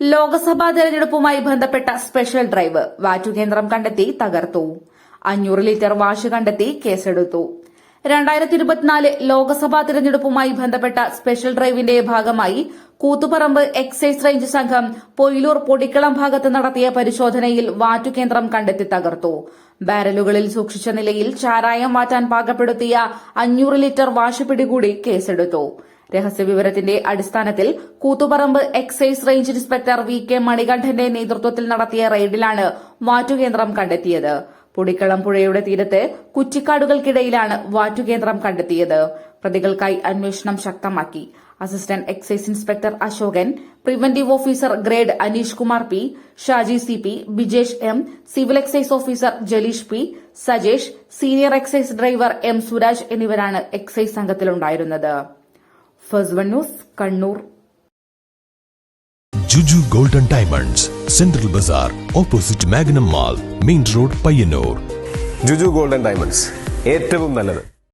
ലോക്സഭാ തെരഞ്ഞെടുപ്പുമായി ബന്ധപ്പെട്ട special drive വാറ്റുകേന്ദ്രം കണ്ടെത്തി തകർത്തു. അഞ്ഞൂറ് ലിറ്റർ വാഷ് കണ്ടെത്തി കേസെടുത്തു. രണ്ടായിരത്തി ഇരുപത്തിനാല് ലോക്സഭാ തെരഞ്ഞെടുപ്പുമായി ബന്ധപ്പെട്ട സ്പെഷ്യൽ ഡ്രൈവിന്റെ ഭാഗമായി കൂത്തുപറമ്പ് എക്സൈസ് റേഞ്ച് സംഘം പൊയിലൂർ പൊടിക്കളം ഭാഗത്ത് നടത്തിയ പരിശോധനയിൽ വാറ്റുകേന്ദ്രം കണ്ടെത്തി തകർത്തു. ബാരലുകളിൽ സൂക്ഷിച്ച നിലയിൽ ചാരായം മാറ്റാൻ പാകപ്പെടുത്തിയ അഞ്ഞൂറ് ലിറ്റർ വാഷ് കൂടി കേസെടുത്തു. രഹസ്യവിവരത്തിന്റെ അടിസ്ഥാനത്തിൽ Koothuparamba excise range inspector V K മണികണ്ഠന്റെ നേതൃത്വത്തിൽ നടത്തിയ റെയ്ഡിലാണ് വാറ്റുകേന്ദ്രം കണ്ടെത്തിയത്. പൊടിക്കളം പുഴയുടെ തീരത്ത് കുറ്റിക്കാടുകൾക്കിടയിലാണ് വാറ്റുകേന്ദ്രം കണ്ടെത്തിയത്. പ്രതികൾക്കായി അന്വേഷണം ശക്തമാക്കി. Assistant excise inspector Ashokan preventive officer grade Aneesh Kumar P Shaji C P Bijesh M civil excise officer Jaleesh P Sajesh senior excise driver M Suraj എന്നിവരാണ് excise സംഘത്തിലുണ്ടായിരുന്നത്. First news Kannur. Juju golden diamonds central bazaar opposite Magnum mall main road Payyanur. Juju golden diamonds ഏറ്റവും നല്ലത്.